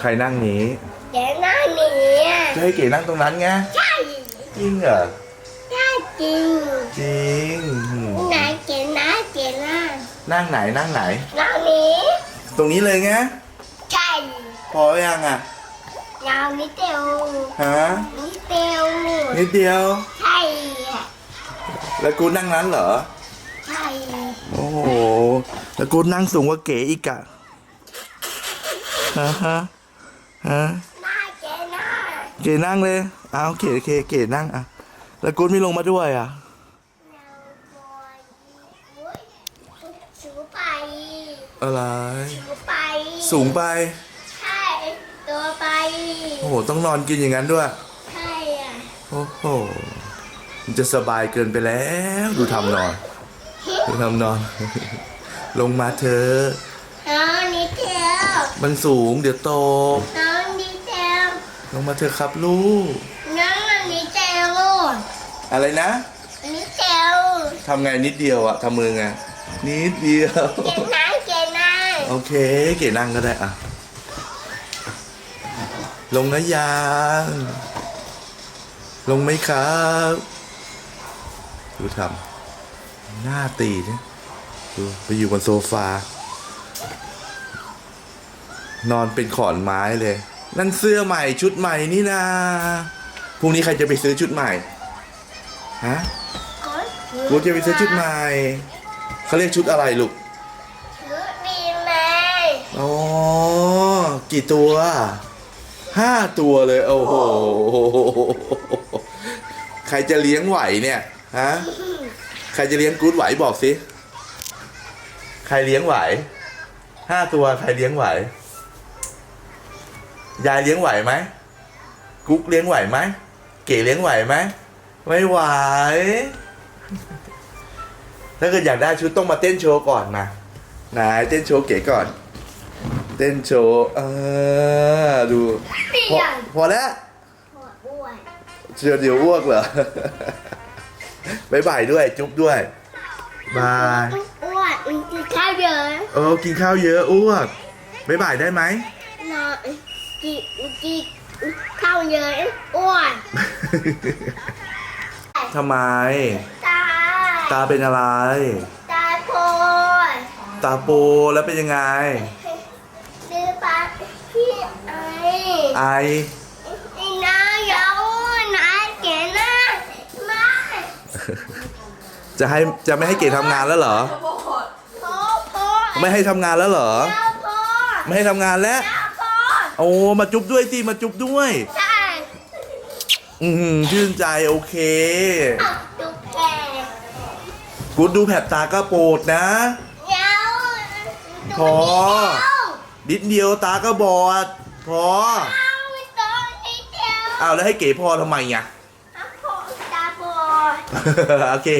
ใครนั่งนี้เดี๋ยวหน้าหนีอะจะให้เก๋นั่งตรงนั้นไงใช่จริงเหรอใช่จริงจริงหืมไหนเก๋นะเก๋นะนั่งไหนนั่งไหนหน้าหนีตรงนี้เลยไงใช่พอยังอะยาวนิดเดียวฮะนิดเดียวนิดเดียวใช่อะแล้วกูนั่งนั้นเหรอใช่โอ้โหแล้วกูนั่งสูงกว่าเก๋อีกอะฮะฮะ ฮะหน้าเก๋นะเก๋นั่งเลยเอาเก๋เก๋เก๋นั่งอะแล้วกูไม่ลงมาด้วยอะสูงไปอะไรสูงไปสูงไป ใช่ ตัวไป โอ้โห ต้องนอนกินอย่างนั้นด้วย ใช่อะ โอ้โห มันจะสบายเกินไปแล้ว ดูทำนอน ดูทำนอน ลงมาเถอะน้องนิดเดียวมันสูงเดี๋ยวตก น้องนิดเดียว ลงมาเถอะครับลูก น้องนิดเดียวอะไรนะนิดเดียวทำไงนิดเดียวอะทำมือไงนิดเดียวเก่งนะเก่งนะโอเค เก๋นั่งก็ได้อะลงนะยาง ลงไหมครับดูทำหน้าตีเนี่ยดูไปอยู่บนโซฟา นอนเป็นขอนไม้เลย นั่นเสื้อใหม่ชุดใหม่นี่นาพรุ่งนี้ใครจะไปซื้อชุดใหม่ฮะกูจะไปซื้อชุดใหม่เขาเรียกชุดอะไรลูกชุดดีไหมอ๋อกี่ตัวห้าตัวเลยโอ้โหใครจะเลี้ยงไหวเนี่ยฮะใครจะเลี้ยงกู๊ดไหวบอกสิใครเลี้ยงไหวห้าตัวใครเลี้ยงไหว ยายเลี้ยงไหวไหมกุ๊กเลี้ยงไหวไหมเก๋เลี้ยงไหวไหมไม่ไหว ถ้าเกิดอยากได้ชุดต้องมาเต้นโชว์ก่อนนะไหนเต้นโชว์เก๋ก่อน เต้นโชว์เออดูเปลี่พอยนพอแล้วหัวอ้วนเชียวเดี๋ยวอ้วกเหรอบายบายด้วยจุ๊บด้วยบายอ้วนมันกินข้าวเยอะเออกินข้าวเยอะอ้วกบายบายได้ไหมนอน กินกินข้าวเยอะอ้วนทำไม ตาตาเป็นอะไร ตาโพดตาโปแล้วเป็นยังไงซื้อปลาพี่ไอไอ ไอ้น้าเยาวน้าเก๋นะมาจะให้จะไม่ให้เก๋ทำงานแล้วเหรอ โพโพไม่ให้ทำงานแล้วเหรอเจ้าโพไม่ให้ทำงานแล้วเจ้า โพโอ้มาจุ๊บด้วยสิมาจุ๊บด้วย ใช่อือหือชื่นใจโอเคตุ๊กแกกูดูแผดตาก็โปรดนะเยาวพอ นิดเดียวตาก็บอด พอเอาตัวนิดเดียวอ้าวแล้วให้เก๋พอทำไมอะ เอาโพตาโพโอเค